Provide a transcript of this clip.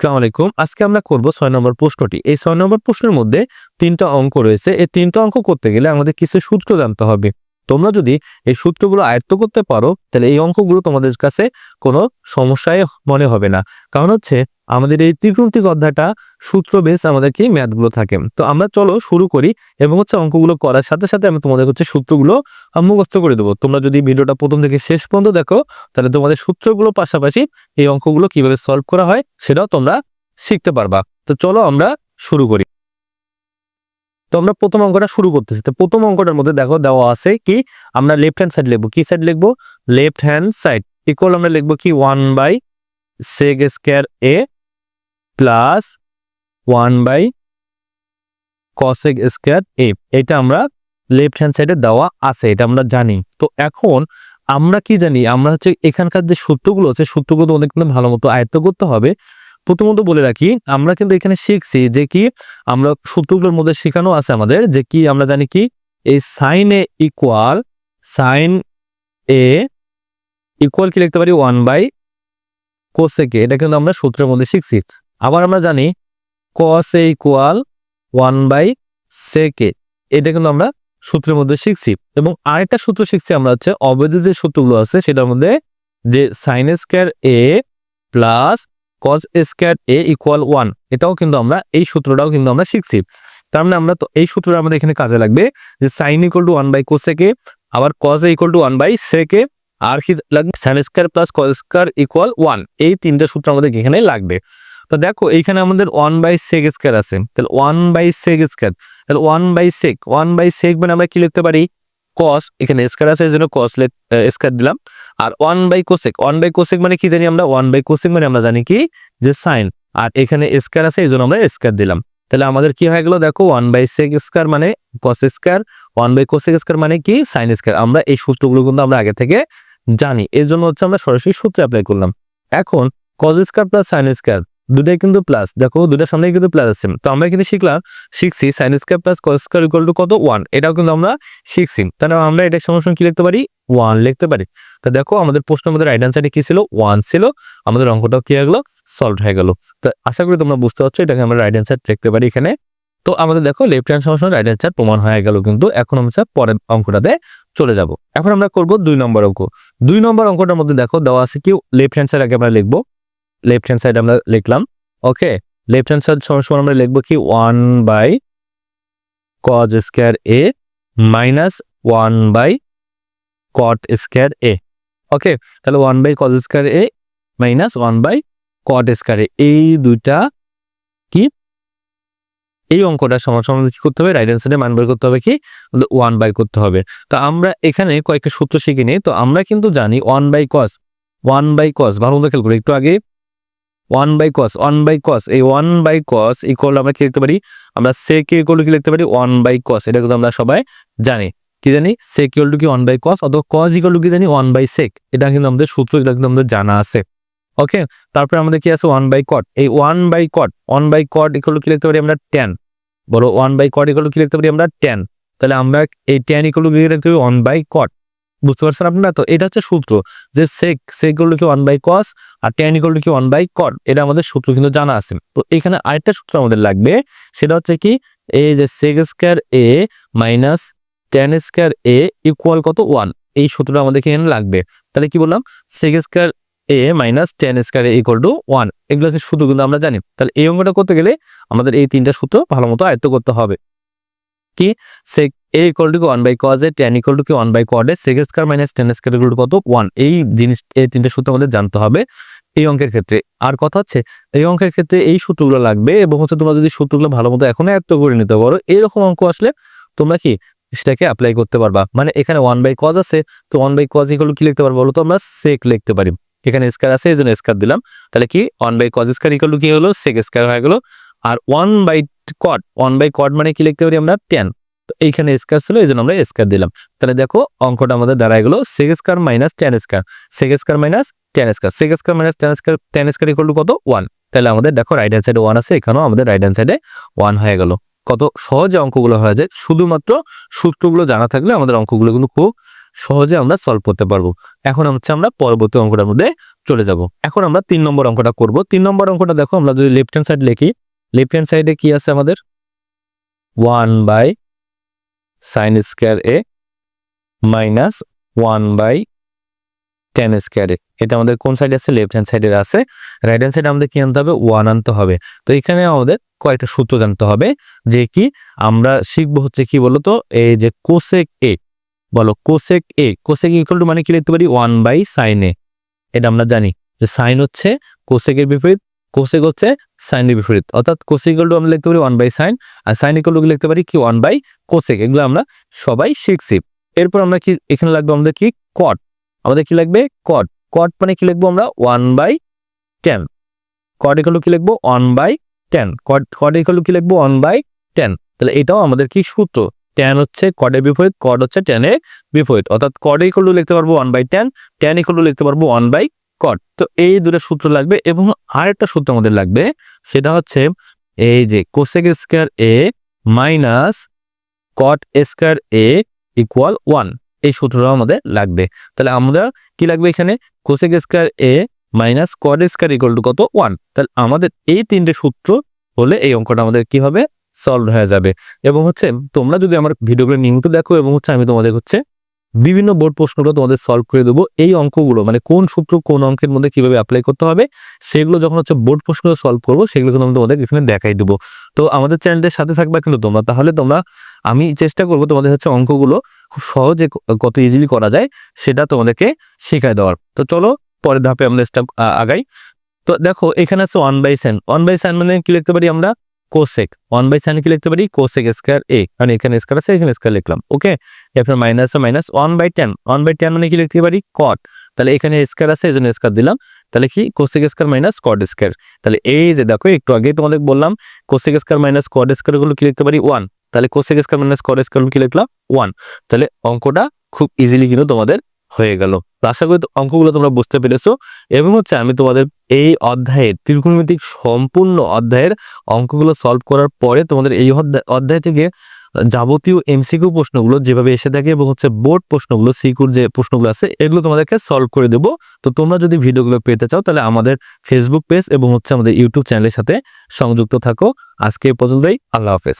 আসসালামু আলাইকুম। আজকে আমরা করব ছয় নম্বর প্রশ্নটি। এই ছয় নম্বর প্রশ্নের মধ্যে তিনটা অঙ্ক রয়েছে। এই তিনটা অঙ্ক করতে গেলে আমাদের কিছু সূত্র জানতে হবে। তোমরা যদি এই সূত্রগুলো আয়ত্ত করতে পারো, তাহলে এই অঙ্কগুলো তোমাদের কাছে কোনো সমস্যায় মনে হবে না। কারণ হচ্ছে, আমাদের এই ত্রিকোণিক অধ্যায়টা সূত্র বেস আমাদের কি ম্যাথগুলো থাকে। তো আমরা চলো শুরু করি এবং হচ্ছে অঙ্কগুলো করার সাথে সাথে আমি তোমাদের হচ্ছে সূত্রগুলো মুখস্থ করে দেবো। তোমরা যদি ভিডিওটা প্রথম থেকে শেষ পর্যন্ত দেখো, তাহলে তোমাদের সূত্রগুলো পাশাপাশি এই অঙ্কগুলো কীভাবে সলভ করা হয়, সেটাও তোমরা শিখতে পারবা। তো চলো আমরা শুরু করি। তো আমরা প্রথম অঙ্কটা শুরু করতেছি। তো প্রথম অঙ্কটার মধ্যে দেখো দেওয়া আছে কি, আমরা লেফট হ্যান্ড সাইড লিখব। কি সাইড লিখব? লেফট হ্যান্ড সাইড ইকুয়াল আমরা লিখব কি one by sec square A plus one by cosec square A এটা আমরা লেফট হ্যান্ড সাইডে দেওয়া আছে, এটা আমরা জানি। তো এখন আমরা কি জানি, আমরা হচ্ছে এখানকার যে সূত্রগুলো আছে, সূত্রগুলো কিন্তু ভালো মতো আয়ত্ত করতে হবে। প্রথমত বলে রাখি, আমরা কিন্তু এখানে শিখছি যে কি আমরা সূত্রগুলোর মধ্যে শেখানো আছে আমাদের যে কি আমরা জানি কি এই sine A equal sine A equal কি লিখতে পারি? ওয়ান বাই কোসেকে এটা কিন্তু আমরা সূত্রের মধ্যে শিখছি। আবার আমরা জানি cos A equal one by sec A এটা কিন্তু আমরা সূত্রের মধ্যে শিখছি। এবং আরেকটা সূত্র শিখছি আমরা হচ্ছে অবৈধ যে সূত্রগুলো আছে সেটার মধ্যে যে sine square A plus cos square A equal one এটাও কিন্তু আমরা, এই সূত্রটাও কিন্তু আমরা শিখছি। তার মানে আমরা তো, এই সূত্রটা আমাদের এখানে কাজে লাগবে যে sine equal to one by cosec A আবার cos equal to one by sec A আর কি লাগবে? Sine square plus cos square equal one এই তিনটা সূত্র আমাদের এখানে লাগবে। তো দেখো, এইখানে আমাদের ওয়ান বাই সেক স্কোয়ার আছে। তাহলে ওয়ান বাই সেক স্কোয়ার তাহলে one by sec one by sec মানে আমরা কি লিখতে পারি? কস এখানে স্কোয়ার আছে, এই জন্য কস স্কোয়ার দিলাম। আর one by cosec one by cosec মানে কি জানি আমরা? ওয়ান বাই কোসেক মানে আমরা জানি কি? যে সাইন আর এখানে স্কোয়ার আছে এই জন্য আমরা স্কোয়ার দিলাম। তাহলে আমাদের কি হয়ে গেল? দেখো ওয়ান বাই সেক স্কোয়ার মানে cos square one by cosec square মানে কি? সাইন স্কোয়ার আমরা এই সূত্রগুলো কিন্তু আমরা আগে থেকে জানি। এর জন্য হচ্ছে আমরা সরাসরি সূত্রে অ্যাপ্লাই করলাম। এখন cos square plus sine square দুটাই কিন্তু প্লাস দেখো, দুটার সামনে কিন্তু প্লাস আছে। তো আমরা কিন্তু শিখলাম, শিখছি sine square plus cos square equal to কত? ওয়ান এটাও কিন্তু আমরা শিখছি। তাহলে আমরা এটা সমস্যা কি লিখতে পারি? ওয়ান লিখতে পারি। তো দেখো, আমাদের প্রশ্নের মধ্যে রাইট আনসারটি কি ছিল? ওয়ান ছিল। আমাদের অঙ্কটাও কি হয়ে গেলো? সলভ হয়ে গেল। তো আশা করি তোমরা বুঝতে পারছ, এটাকে আমরা রাইট আনসার লিখতে পারি এখানে। তো আমাদের দেখো লেফট হ্যান্ড সমস্যা রাইট আনসার প্রমাণ হয়ে গেল কিন্তু। এখন আমরা পরের অঙ্কটাতে চলে যাব। এখন আমরা করব দুই নম্বর অঙ্ক। দুই নম্বর অঙ্কটার মধ্যে দেখো, দেওয়া আছে কি? লেফট হ্যান্ড সাইড আগে আমরা লিখব। লেফট হ্যান্ড সাইড আমরা লিখলাম ওকে লেফট হ্যান্ড সাইড সমস্যা আমরা লিখব কি? One by cos square A minus one by cot square A okay তাহলে one by cos square A minus one by cot square A এই দুইটা কি? এই অঙ্কটা সমস্যা আমাদের কি করতে হবে? রাইট অ্যান্সারের মান বের করতে হবে কি? ওয়ান বাই করতে হবে। তো আমরা এখানে কয়েকটা সূত্র শিখে নিই। তো আমরা কিন্তু জানি one by cos one by cos ভালো মতো খেয়াল করি। একটু আগে one by cos one by cos এই ওয়ান বাই কস ইকুয়াল আমরা কি লিখতে পারি আমরা সেক ইকুয়াল কি লিখতে পারি ওয়ান বাই কস এটা কিন্তু আমরা সবাই জানি কি জানি সেক ইকুয়াল টু কি ওয়ান বাই কস অথবা কস ইকুয়াল টু কি জানি ওয়ান বাই সেক এটা কিন্তু আমাদের সূত্র এটা কিন্তু আমাদের জানা আছে ওকে তারপরে আমাদের কি আছে ওয়ান বাই কট এই one by cot one by cot equal কি লিখতে পারি আমরা টেন বলো ওয়ান বাই কট ইকুয়াল কি লিখতে পারি আমরা টেন তাহলে আমরা এই টেন ইকুয়াল কি লিখতে পারি ওয়ান বাই কট বুঝতে পারছেন আপনারা? তো এটা হচ্ছে সূত্র যে সেক সেক টু কি ওয়ান বাই কস আর টেন ইকুয়াল কি ওয়ান বাই কট এটা আমাদের সূত্র কিন্তু জানা আছে। তো এখানে আরেকটা সূত্র আমাদের লাগবে, সেটা হচ্ছে কি এই যে sec square A minus tan square A equal কত? ওয়ান এই সূত্রটা আমাদের এখানে লাগবে। তাহলে কি বললাম? Sec square A minus tan square A equal to one এগুলো হচ্ছে সূত্র কিন্তু আমরা জানি। তাহলে এই অঙ্কটা করতে গেলে আমাদের এই তিনটা সূত্র ভালো মতো আয়ত্ত করতে হবে। কি? Sec A equal to one by cos A tan equal to কি one by cot A sec square minus tan square equal to কত? ওয়ান এই জিনিস, এই তিনটে সূত্র আমাদের জানতে হবে এই অঙ্কের ক্ষেত্রে। আর কথা হচ্ছে, এই অঙ্কের ক্ষেত্রে এই সূত্রগুলো লাগবে এবং হচ্ছে তোমরা যদি সূত্রগুলো ভালো মতো এখন আয়ত্ত করে নিতে পারো, এরকম অঙ্ক আসলে তোমরা কি সেটাকে অ্যাপ্লাই করতে পারবা। মানে এখানে ওয়ান বাই কজ আছে, তো ওয়ান বাই কজ ইকুয়াল কি লিখতে পারব বলো তো? আমরা সেক লিখতে পারি। এখানে স্কোয়ার আছে, এই জন্য স্কোয়ার দিলাম। তাহলে কি? One by cos square equal কি হলো? সেক স্কোয়ার হয়ে গেলো। আর one by cot one by cot মানে কি লিখতে পারি আমরা? টেন তো এইখানে স্কোয়ার ছিল এই জন্য আমরা স্কোয়ার দিলাম। তাহলে দেখো অঙ্কটা আমাদের দাঁড়ায় গেলো sec square minus tan square sec square minus tan square sec square minus tan square tan square equal to কত? ওয়ান তাহলে আমাদের দেখো রাইট হ্যান্ড সাইডে ওয়ান আছে, এখানেও আমাদের রাইট হ্যান্ড সাইডে ওয়ান হয়ে গেল। কত সহজে অঙ্কগুলো হয়ে যায়। শুধুমাত্র সূত্রগুলো জানা থাকলে আমাদের অঙ্কগুলো কিন্তু খুব সহজে আমরা সলভ করতে পারব। এখন হচ্ছে আমরা পরবর্তী অঙ্কটার মধ্যে চলে যাব। এখন আমরা তিন নম্বর অঙ্কটা করব। তিন নম্বর অঙ্কটা দেখো, আমরা যদি লেফট হ্যান্ড সাইড লিখি লেফট হ্যান্ড সাইডে কি আছে আমাদের? One by sine square A minus one by tan square এটা আমাদের কোন সাইডে আছে? লেফট হ্যান্ড সাইডের আছে। রাইট হ্যান্ড সাইডে আমাদের কি আনতে হবে? ওয়ান আনতে হবে। তো এখানে আমাদের কয়েকটা সূত্র জানতে হবে যে কি আমরা শিখব হচ্ছে কি বলতো? এই যে কোসেক এ বলো cosec A cosec equal to মানে কি লিখতে পারি? ওয়ান বাই সাইন এ এটা আমরা জানি। যে সাইন হচ্ছে কোসেকের বিপরীত কোসেক হচ্ছে সাইনের বিপরীত। অর্থাৎ কোসেক ইকুয়াল টু আমরা লিখতে পারি ওয়ান বাই সাইন আর সাইন ইকুয়াল লিখতে পারি কি? ওয়ান বাই কোসেক এগুলো আমরা সবাই শিখছি। এরপর আমরা কি, এখানে লাগবে আমাদের কি? কট আমাদের কি লাগবে? কট কট মানে কি লিখব আমরা? One by tan cot equal কি লিখব? One by tan cot cot equal কি লিখব? ওয়ান বাই টেন তাহলে এটাও আমাদের কি সূত্র? টেন হচ্ছে কটের বিপরীত কট হচ্ছে টেনের বিপরীত। অর্থাৎ কট ইকুয়াল টু লিখতে পারব one by tan tan equal to লিখতে পারব ওয়ান বাই কট। তো এই দুটো সূত্র লাগবে এবং আরেকটা সূত্র আমাদের লাগবে, সেটা হচ্ছে এই যে cosec square A minus cot square A equal one এই সূত্রটাও আমাদের লাগবে। তাহলে আমরা কি লাগবে এখানে? Cosec square A minus cot square equal to কত? ওয়ান তাহলে আমাদের এই তিনটে সূত্র হলে এই অঙ্কটা আমাদের কি হবে? সলভ হয়ে যাবে। এবং হচ্ছে তোমরা যদি আমার ভিডিওগুলো নিয়মিত দেখো এবং হচ্ছে আমি তোমাদের হচ্ছে বিভিন্ন বোর্ড প্রশ্নগুলো তোমাদের সলভ করে দেবো। এই অঙ্কগুলো মানে কোন সূত্র কোন অঙ্কের মধ্যে কীভাবে অ্যাপ্লাই করতে হবে, সেগুলো যখন হচ্ছে বোর্ড প্রশ্নগুলো সলভ করব, সেগুলো কিন্তু আমি তোমাদের এখানে দেখাই দেবো। তো আমাদের চ্যানেলের সাথে থাকবা কিন্তু তোমরা। তাহলে তোমরা, আমি চেষ্টা করব তোমাদের হচ্ছে অঙ্কগুলো খুব সহজে কত ইজিলি করা যায়, সেটা তোমাদেরকে শেখায় দেওয়ার। তো চলো, পরের ধাপে আমরা স্টেপ আগাই। তো দেখো, এখানে আছে one by sine one by sine মানে কি লিখতে পারি আমরা? কোসেক ওয়ান বাই সাইন কি লিখতে পারি? কোসেক স্কোয়ার এ কারণ এখানে স্কোয়ার আছে, এখানে স্কোয়ার লিখলাম ওকে এরপর minus minus one by tan one by tan মানে কি লিখতে পারি? কট তাহলে এখানে স্কোয়ার আছে এই জন্য স্কোয়ার দিলাম। তাহলে কি? Cosec square minus cot square তাহলে এই যে দেখো, একটু আগেই তোমাদের বললাম কোসেক স্কোয়ার মাইনাস কট স্কোয়ারগুলো কি লিখতে পারি? ওয়ান তাহলে cosec square minus cot square কি লিখলাম? ওয়ান তাহলে অঙ্কটা খুব ইজিলি কিন্তু তোমাদের হয়ে গেল। আশা করি অঙ্কগুলো তোমরা বুঝতে পেরেছ। এবং হচ্ছে আমি তোমাদের এই অধ্যায়ের ত্রিকোণমিতিক সম্পূর্ণ অধ্যায়ের অঙ্কগুলো সলভ করার পরে তোমাদের এই অধ্যায়- থেকে যাবতীয় এমসিকিউ প্রশ্নগুলো যেভাবে এসে থাকে এবং হচ্ছে বোর্ড প্রশ্নগুলো সিকুর যে প্রশ্নগুলো আছে, এগুলো তোমাদেরকে সলভ করে দেবো। তো তোমরা যদি ভিডিওগুলো পেতে চাও, তাহলে আমাদের ফেসবুক পেজ এবং হচ্ছে আমাদের ইউটিউব চ্যানেলের সাথে সংযুক্ত থাকো। আজকে এই পর্যন্তই, আল্লাহ হাফেজ।